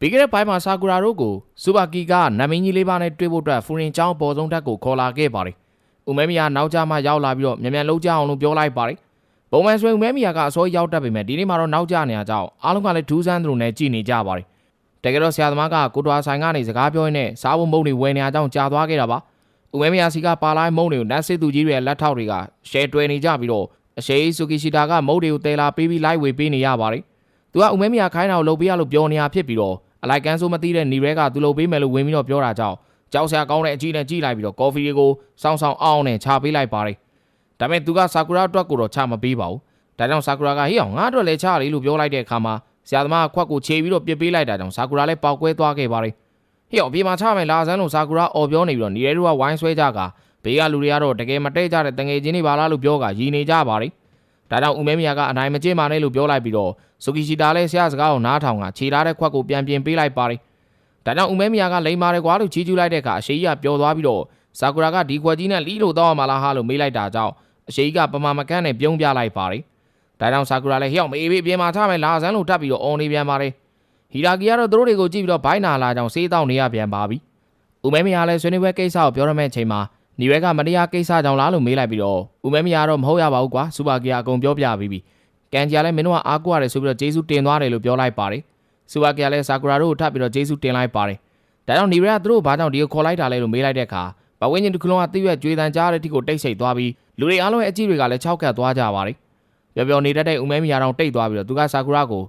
ပြီးခဲ့တဲ့ပိုင်းမှာဆာကူရာတို့ကိုစူပါကီကနမင်းကြီးလေးပါးနဲ့တွေ့ဖို့အတွက်ဖူရင်ကျောင်းပေါ်ဆုံးတက်ကိုခေါ်လာခဲ့ပါတယ်။ဦးမဲမီယာနောက်ကျမှရောက်လာပြီးတော့မြန်မြန်လှုပ်ကြအောင်လို့ပြောလိုက်ပါတယ်။ပုံမှန်ဆိုရင်ဦးမဲမီယာကအစောရောက်တတ်ပေမဲ့ဒီနေ့မှာတော့နောက်ကျနေရကြောင်းအားလုံးကလည်းဒူးဆန်းသူတို့နဲ့ကြည်နေကြပါတယ်။တကယ်တော့ဆရာသမားကကိုတွာဆိုင်ကနေစကားပြောရင်းနဲ့စားဖို့မုံတွေဝယ်နေရကြောင်းကြားသွားခဲ့တာပါ။ဦးမဲမီယာစီကပါလိုက်မုံတွေကိုနတ်စစ်သူကြီးတွေရဲ့လက်ထောက်တွေကရှယ်တွယ်နေကြပြီးတော့အရှိဆူကီရှီတာကမုံတွေကိုတဲလာပေးပြီးလိုက်ဝေပေးနေရပါတယ်။သူကဦးမဲမီယာခိုင်းတာကိုလုပ်ပေးရလို့ပြောနေရဖြစ်ပြီးတော့ အလိုက်ကန်းဆိုးမသိတဲ့နေရဲကသူလုပ်ပေးမယ်လို့ဝင်ပြီးတော့ပြောတာကြောင့်ကြောက်စရာကောင်းတဲ့အကြီးနဲ့ကြီးလိုက်ပြီးတော့ကော်ဖီတွေကိုစောင်းဆောင်အောင်နဲ့ချပေးလိုက်ပါတယ်။ဒါပေမဲ့သူကဆာကူရာအတွက်ကိုတော့ချမပေးပါဘူး။ဒါကြောင့်ဆာကူရာကဟေးအောင်ငါအတွက်လည်းချလေလို့ပြောလိုက်တဲ့အခါမှာဆရာသမားကခွက်ကိုခြေပြီးတော့ပြစ်ပေးလိုက်တာကြောင့်ဆာကူရာလည်းပေါက်ကွဲသွားခဲ့ပါတယ်။ဟေးအောင်ပြေမှာချမယ်လာစမ်းလို့ဆာကူရာအော်ပြောနေပြီးတော့နေရဲတို့ကဝိုင်းဆွဲကြကဘေးကလူတွေကတော့တကယ်မတည့်ကြတဲ့တငယ်ချင်းတွေပါလားလို့ပြောကရည်နေကြပါတယ်။ ဒါကြောင့်ဦးမဲမီယာကအနိုင်မကျင့်ပါနဲ့လို့ပြောလိုက်ပြီးတော့ဆူကီရှီတာလည်းဆရာစကားကိုနားထောင်ကခြေထားတဲ့ခွက်ကိုပြန်ပြင်ပေးလိုက်ပါတယ်။ဒါကြောင့်ဦးမဲမီယာကလိန်မာတယ်ကွာလို့ချီးကျူးလိုက်တဲ့အခါအရှိကြီးကပျော်သွားပြီးတော့ဆာကူရာကဒီခွက်ကြီးနဲ့လီလို့တော့မှလားဟာလို့မေးလိုက်တာကြောင့်အရှိကြီးကပမာမကန်းနဲ့ပြုံးပြလိုက်ပါတယ်။ဒါကြောင့်ဆာကူရာလည်းဟျောက်မေးပြီးပြင်မာထားမယ်လာစမ်းလို့ထပ်ပြီးတော့အော်နေပြန်ပါတယ်။ဟီရာကီကတော့သူတို့တွေကိုကြည့်ပြီးတော့ဘိုင်းနာလာကြောင်စေးတောက်နေရပြန်ပါပြီ။ဦးမဲမီယာလည်းဆွေးနွေးပွဲကိစ္စကိုပြောရမယ့်အချိန်မှာ နေရဲကမတရားကိစ္စကြောင့်လားလို့မေးလိုက်ပြီးတော့ဦးမဲမီယာတော့မဟုတ်ရပါဘူးကွာစူပါကီယာအကုန်ပြောပြပြီးပြီ။ကန်ဂျာလည်းမင်းတို့ကအားကိုးရတယ်ဆိုပြီးတော့ဂျေဆုတင်သွားတယ်လို့ပြောလိုက်ပါတယ်။စူပါကီယာလည်းဆာကူရာတို့ကိုထပ်ပြီးတော့ဂျေဆုတင်လိုက်ပါတယ်။ဒါကြောင့်နေရဲကသူတို့ဘာကြောင့်ဒီကိုခေါ်လိုက်တာလဲလို့မေးလိုက်တဲ့အခါဘဝင်းချင်းတစ်ခုလုံးကတိရွက်ကြွေးတန်ကြားတဲ့အထိကိုတိတ်ဆိတ်သွားပြီးလူတွေအားလုံးရဲ့အကြည့်တွေကလည်းခြောက်ကပ်သွားကြပါတယ်။ပျော်ပျော်နေတတ်တဲ့ဦးမဲမီယာတောင်တိတ်သွားပြီးတော့သူကဆာကူရာကို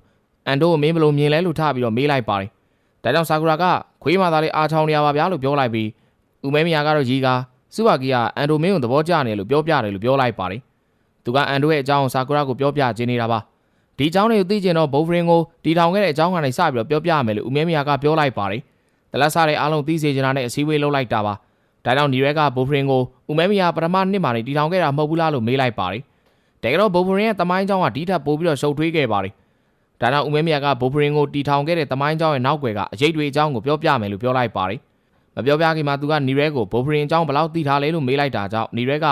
အန်တိုကိုမင်းဘလို့မြင်လဲလို့ထပြီးတော့မေးလိုက်ပါတယ်။ဒါကြောင့်ဆာကူရာကခွေးမာသားလေးအားချောင်းနေရပါဗျာလို့ပြောလိုက်ပြီးဦးမဲမီယာကတော့ရီကာ စူပါကီကအန်တိုမင်းကိုသဘောကျနေလို့ပြောပြတယ်လို့ပြောလိုက်ပါတယ်။သူကအန်တိုရဲ့အကြောင်းကိုဆာကူရာကိုပြောပြခြင်းနေတာပါ။ဒီအကြောင်းတွေကိုသိကျင်တော့ဘိုဖရင်ကိုတီထောင်ခဲ့တဲ့အကြောင်းကနေစပြီးတော့ပြောပြရမယ်လို့ဦးမဲမီယာကပြောလိုက်ပါတယ်။တလက်စားတဲ့အားလုံးသိစေချင်တာနဲ့အစည်းအဝေးလုပ်လိုက်တာပါ။ဒါကြောင့်နီရဲကဘိုဖရင်ကိုဦးမဲမီယာပထမနှစ်မှာနေတီထောင်ခဲ့တာမဟုတ်ဘူးလားလို့မေးလိုက်ပါတယ်။တကယ်တော့ဘိုဖရင်ရဲ့တမိုင်းအကြောင်းကဒီထက်ပိုပြီးတော့ရှုပ်ထွေးခဲ့ပါတယ်။ဒါကြောင့်ဦးမဲမီယာကဘိုဖရင်ကိုတီထောင်ခဲ့တဲ့တမိုင်းအကြောင်းရဲ့နောက်ွယ်ကအရေးတွေအကြောင်းကိုပြောပြမယ်လို့ပြောလိုက်ပါတယ်။ မပြောပြခင်မှာသူကနီရဲကိုဘိုဖရင်အကြောင်းဘယ်လောက်သိထားလဲလို့မေးလိုက်တာကြောင့်နီရဲက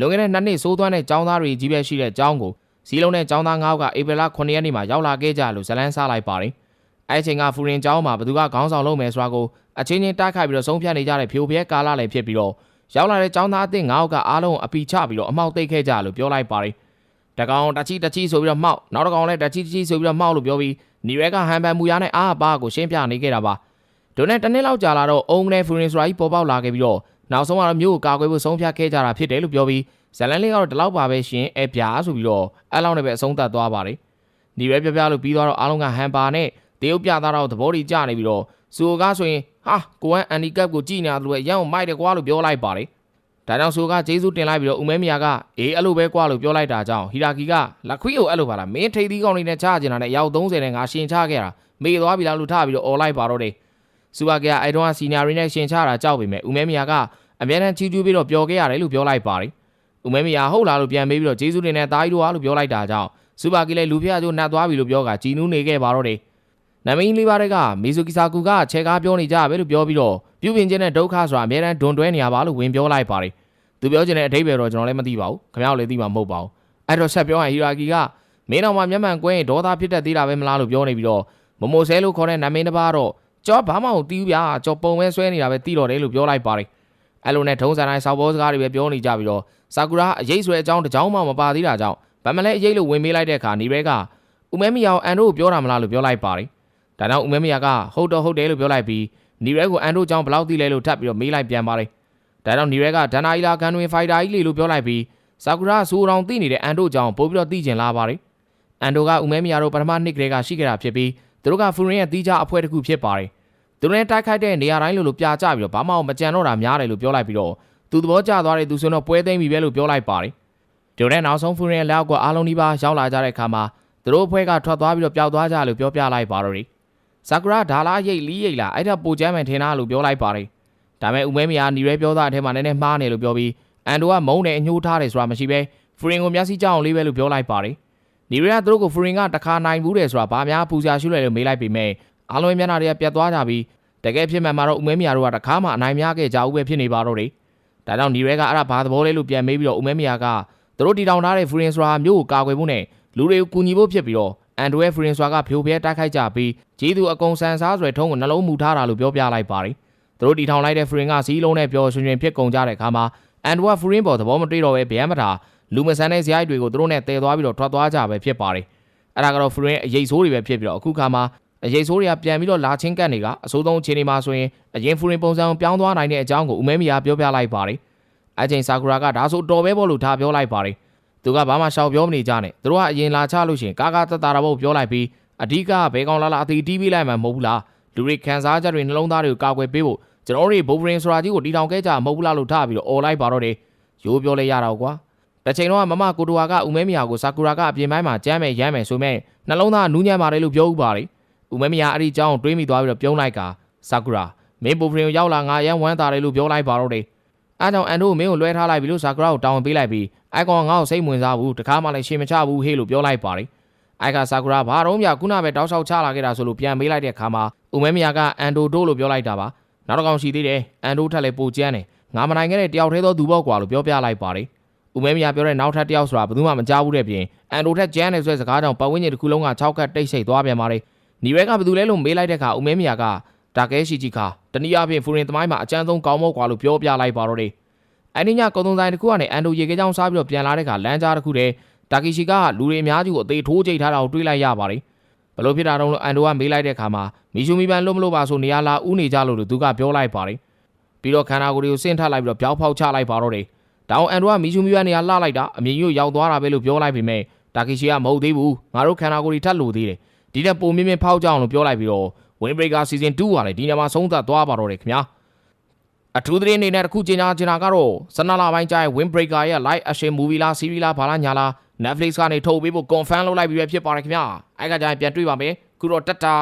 လွန်ခဲ့တဲ့နှစ်နှစ်စိုးသွမ်းတဲ့ចောင်းသားတွေကြီးပဲရှိတဲ့အကြောင်းကိုစီလုံးနဲ့ចောင်းသား9ယောက်ကဧပြီလ9ရက်နေ့မှာရောက်လာခဲ့ကြလို့ဇလန်းစားလိုက်ပါတယ်။အဲအချိန်ကဖူရင်ចောင်းမှာဘသူကခေါင်းဆောင်လုပ်မယ်ဆိုတာကိုအချင်းချင်းတိုက်ခိုက်ပြီးတော့ဆုံးဖြတ်နေကြတဲ့ဖြိုဖျက်ကာလလည်းဖြစ်ပြီးတော့ရောက်လာတဲ့ចောင်းသားအသစ်9ယောက်ကအားလုံးအပီချပြီးတော့အမောက်သိပ်ခဲ့ကြလို့ပြောလိုက်ပါတယ်။တကောင်တချီတချီဆိုပြီးတော့မှောက်နောက်တကောင်လည်းတချီတချီဆိုပြီးတော့မှောက်လို့ပြောပြီးနီရဲကဟန်ပန်မူရနဲ့အားအပါကိုရှင်းပြနေခဲ့တာပါ။ ဒိုနဲ့တနေ့လောက်ကြာလာတော့အုံနဲ့ဖူရင်ဆိုတာကြီးပေါ်ပေါက်လာခဲ့ပြီးတော့နောက်ဆုံးကတော့မြို့ကိုကာကွယ်ဖို့ဆုံးဖြတ်ခဲ့ကြတာဖြစ်တယ်လို့ပြောပြီးဇလန်လေးကတော့ဒီလောက်ပါပဲရှင်အဲပြာဆိုပြီးတော့အဲလောက်နဲ့ပဲအဆုံးသတ်သွားပါတယ်။ဒီရဲပြပြလို့ပြီးသွားတော့အားလုံးကဟန်ပါနဲ့တရုတ်ပြသားတော့သဘောတည်ကြနေပြီးတော့စူကားဆိုရင်ဟာကိုကန်အန်ဒီကပ်ကိုကြည်နေတယ်လို့ရန်ကိုမိုက်တယ်ကွာလို့ပြောလိုက်ပါတယ်။ဒါကြောင့်စူကဂျေဆုတင်လိုက်ပြီးတော့ဦးမဲမီယာကအေးအဲ့လိုပဲကွာလို့ပြောလိုက်တာကြောင့်ဟီရာကီကလက်ခွေးကိုအဲ့လိုပါလားမင်းထိတ်သီးကောင်းလေးနဲ့ချကျင်တာနဲ့ရောက်30နဲ့ငါရှင်ချခဲ့တာမေသွားပြီလားလို့ထားပြီးတော့អော်လိုက်ပါတော့တယ်။ စူပါကအဲ့တော့စီနီယာရီနဲ့ရှင်ချတာကြောက်ပေမဲ့ဦးမဲမီယာကအမြဲတမ်းချီးကျူးပြီးတော့ပြောခဲ့ရတယ်လို့ပြောလိုက်ပါတယ်။ဦးမဲမီယာဟုတ်လားလို့ပြန်မေးပြီးတော့ဂျေဆုတင်နဲ့တားကြီးတို့ဟာလို့ပြောလိုက်တာကြောင့်စူပါကီလည်းလူဖျားကျိုးနှက်သွားပြီလို့ပြောကဂျီနူးနေခဲ့ပါတော့တယ်။နမင်းလေးပါးတဲ့ကမီဇူကီဆာကူကခြေကားပြောနေကြပဲလို့ပြောပြီးတော့ပြုပြင်ခြင်းနဲ့ဒုက္ခဆိုတာအများတန်းဒွန်တွဲနေရပါလို့ဝင်ပြောလိုက်ပါတယ်။သူပြောခြင်းတဲ့အဓိပ္ပာယ်တော့ကျွန်တော်လည်းမသိပါဘူး။ခင်ဗျားတို့လည်းသိမှာမဟုတ်ပါဘူး။အဲ့တော့ဆက်ပြောရင်ဟီရာကီကမင်းတော်မှာမျက်မှန်ကွဲရင်ဒေါသဖြစ်တတ်သေးတာပဲမလားလို့ပြောနေပြီးတော့မမိုဆဲလို့ခေါ်တဲ့နမင်းတစ်ပါးတော့ ကြောဘာမှမဟုတ်တီးဘူးဗျာကြောပုံပဲဆွဲနေတာပဲတီးတော့တယ်လို့ပြောလိုက်ပါတယ်။အဲ့လိုနဲ့ထုံးစံတိုင်းစောက်ဘောစကားတွေပဲပြောနေကြပြီးတော့ဆာကူရာအရေးဆွဲအကြောင်းတစ်ကြောင်းမှမပါသေးတာကြောင့်ဗမလဲအရေးလို့ဝင်မေးလိုက်တဲ့အခါနေရဲကဦးမဲမီယာကိုအန်တို့ကိုပြောတာမလားလို့ပြောလိုက်ပါတယ်။ဒါကြောင့်ဦးမဲမီယာကဟုတ်တော့ဟုတ်တယ်လို့ပြောလိုက်ပြီးနေရဲကိုအန်တို့ကြောင့်ဘယ်လောက်သိလဲလို့ထပ်ပြီးတော့မေးလိုက်ပြန်ပါတယ်။ဒါကြောင့်နေရဲကဒန်နာအီလာကန်တွင်ဖိုက်တာကြီးလေလို့ပြောလိုက်ပြီးဆာကူရာဆူအောင်သိနေတဲ့အန်တို့ကြောင့်ပို့ပြီးတော့သိကျင်လာပါတယ်။အန်တို့ကဦးမဲမီယာတို့ပထမနှစ်ကလေးကရှိခဲ့တာဖြစ်ပြီး သူတို့ကဖူရင်ရဲ့တီးခြားအဖွဲ့တစ်ခုဖြစ်ပါတယ်။သူတို့နဲ့တိုက်ခိုက်တဲ့နေရာတိုင်းလိုလိုပြကြပြီးတော့ဘာမှမကြံတော့တာများတယ်လို့ပြောလိုက်ပြီးတော့သူသဘောကျသွားတဲ့သူဆိုတော့ပွဲသိမ်းပြီပဲလို့ပြောလိုက်ပါတယ်။ဒီတဲ့နောက်ဆုံးဖူရင်ရဲ့လက်အောက်ကအားလုံးဒီပါရောက်လာကြတဲ့အခါမှာသူတို့အဖွဲ့ကထွက်သွားပြီးတော့ပျောက်သွားကြလို့ပြောပြလိုက်ပါတော့တယ်။ဆာကူရာဒါလာရိတ်လီးရိတ်လာအဲ့ဒါပိုချမ်းမယ်ထင်လားလို့ပြောလိုက်ပါတယ်။ဒါပေမဲ့ဦးမဲမီယာနီရဲပြောသားအထက်မှာနည်းနည်းမှားနေလို့ပြောပြီးအန်တိုကမုန်းတယ်အညှိုးထားတယ်ဆိုတာမရှိဘဲဖူရင်ကိုမျက်စိကြောက်အောင်လေးပဲလို့ပြောလိုက်ပါတယ်။ နီရဲကသူတို့ကိုဖူရင်ကတခါနိုင်ဘူးတယ်ဆိုတာဘာများပူဇာရှိလဲလို့မေးလိုက်ပေမဲ့အားလုံးမျက်နှာတွေကပြတ်သွားကြပြီးတကယ်ဖြစ်မှန်မှာတော့ဦးမဲမီယာတို့ကတခါမှအနိုင်မရခဲ့ကြဘူးပဲဖြစ်နေပါတော့တယ်။ဒါကြောင့်နီရဲကအဲ့ဒါဘာသဘောလဲလို့ပြန်မေးပြီးတော့ဦးမဲမီယာကသူတို့တီတောင်ထားတဲ့ဖူရင်ဆိုတာမျိုးကိုကာကွယ်ဖို့နဲ့လူတွေကိုကူညီဖို့ဖြစ်ပြီးတော့အန်ဒိုရဲ့ဖရင်ဆွာကဖြိုဖျဲတိုက်ခိုက်ကြပြီးဂျီသူအကုံဆန်စားဆွဲထုံးကိုနှလုံးမူထားတာလို့ပြောပြလိုက်ပါတယ်သူတို့တီထောင်လိုက်တဲ့ဖရင်ကစီးလုံးနဲ့ပျော်ရွှင်ရွှင်ဖြစ်ကုန်ကြတဲ့အခါမှာအန်ဒိုကဖရင်ပေါ်သဘောမတွေ့တော့ပဲဗျမ်းမတာ လူမဆန်တဲ့ဇယိုက်တွေကိုသူတို့နဲ့တည်သွားပြီးတော့ထွက်သွားကြပဲဖြစ်ပါတယ်အဲ့ဒါကတော့ဖရင်အရေးဆိုးတွေပဲဖြစ်ပြီးတော့အခုခါမှာအရေးဆိုးတွေကပြန်ပြီးတော့လာချင်းကတ်နေကအစိုးဆုံးအခြေအနေမှာဆိုရင်အရင်ဖရင်ပုံစံကိုပြောင်းသွားနိုင်တဲ့အကြောင်းကိုဦးမဲမီယာပြောပြလိုက်ပါတယ်အချိန်ဆာကူရာကဒါဆိုတော်ပဲပေါ့လို့ထားပြောလိုက်ပါတယ်သူကဘာမှရှောင်ပြောမနေကြနဲ့သူတို့ကအရင်လာချလို့ရှရင်ကာကာတတတာဖို့ပြောလိုက်ပြီးအဓိကဘဲကောင်လာလာအတီတီးပေးလိုက်မှမဟုတ်ဘူးလားလူတွေခံစားချက်တွေနှလုံးသားတွေကိုကာကွယ်ပေးဖို့ကျွန်တော်တို့ဘိုဘရင်ဆိုတာကြီးကိုတီထောင်ခဲ့ကြမဟုတ်ဘူးလားလို့ထားပြီးတော့អော်လိုက်ပါတော့တယ်ရိုးပြောလဲရတော့ကွာ တစ်ချိန်တော့မမကိုတိုဝါကဦးမဲမီယာကိုဆာကူရာကအပြင်ပိုင်းမှာကြမ်းမယ်ရမ်းမယ်ဆိုမဲ့နှလုံးသားနူးညံ့ပါတယ်လို့ပြောဥပါလေဦးမဲမီယာအဲ့ဒီအကြောင်းကိုတွေးမိသွားပြီးတော့ပြုံးလိုက်ကဆာကူရာမင်းဘိုဘရင်ကိုရောက်လာငါအရန်ဝမ်းသာတယ်လို့ပြောလိုက်ပါတော့တယ်အားကြောင့်အန်ဒိုကိုမင်းကိုလွှဲထားလိုက်ပြီလို့ဇာကရာကိုတောင်းဝင်ပေးလိုက်ပြီးအိုင်ကွန်ကငါ့ကိုစိတ်ဝင်စားဘူးတခါမှလည်းရှင်းမချဘူးဟေးလို့ပြောလိုက်ပါတယ်အိုက်ကဇာကရာဘာတော့မြခုနပဲတောက်လျှောက်ချလာခဲ့တာဆိုလို့ပြန်ပေးလိုက်တဲ့အခါမှာဦးမဲမယာကအန်ဒိုတို့လို့ပြောလိုက်တာပါနောက်တစ်ကောင်ရှိသေးတယ်အန်ဒိုထက်လည်းပိုကျန်းတယ်ငါမနိုင်ခဲ့တဲ့တယောက်တည်းသောသူပေါ့ကွာလို့ပြောပြလိုက်ပါတယ် ဦးမဲမယာပြောတဲ့နောက်ထပ်တယောက်ဆိုတာဘယ်သူမှမကြားဘူးတဲ့ပြင်အန်ဒိုထက်ကျန်းတယ်ဆိုတဲ့စကားကြောင့်ပတ်ဝန်းကျင်တစ်ခုလုံးက6ကတ်တိတ်ဆိတ်သွားပြန်ပါလေညီရဲကဘယ်သူလဲလို့မေးလိုက်တဲ့အခါဦးမဲမယာကတာကဲရှိကြီးခါတနည်းအားဖြင့်ဖူရင်သမိုင်းမှာအကျန်းဆုံးကောင်းမောကွာလို့ပြောပြလိုက်ပါတော့တယ်အဲ့ဒီညကုံတုံဆိုင်တစ်ခုကနေအန်ဒိုရေခဲချောင်းစားပြီးတော့ပြန်လာတဲ့ခါလမ်းကြားတစ်ခုတည်းတာကီရှိကလူတွေအများကြီးကိုအသေးထိုးကြိတ်ထားတာကိုတွေးလိုက်ရပါတယ်ဘလို့ဖြစ်တာတုံးလို့အန်ဒိုကမေးလိုက်တဲ့ခါမှာမီရှူမီပန်လို့မလို့ပါဆိုနေရာလာဥနေကြလို့လို့သူကပြောလိုက်ပါတယ်ပြီးတော့ခန္ဓာကိုယ်တွေကိုဆင့်ထလိုက်ပြီးတော့ပြောက်ဖောက်ချလိုက်ပါတော့တယ် တောင်အန်ဒိုကမီရှူမီပန်နေရာလှလိုက်တာအမြင်ကြီးကိုရောက်သွားတာပဲလို့ပြောလိုက်ပေမဲ့တာကီရှိကမဟုတ်သေးဘူးငါတို့ခန္ဓာကိုယ်တွေထပ်လို့သေးတယ်ဒီတက်ပုံမြင့်မြင့်ဖောက်ကြအောင်လို့ပြောလိုက်ပြီးတော့ Windbreaker Season 2ကလည်းဒီနေ့မှာဆုံးသက်သွားပါတော့တယ်ခင်ဗျာအထူးသတင်းအနေနဲ့တစ်ခုကြေညာချင်တာကတော့12လပိုင်းကျရင် Windbreaker ရဲ့ live action movie လား series လားဘာလားညာလား Netflix ကနေထုတ်ပေးဖို့ confirm လုပ်လိုက်ပြီးပဲဖြစ်ပါတယ်ခင်ဗျာအဲ့ကကြရင်ပြန်တွေ့ပါမယ်ခုတော့တတ်တာ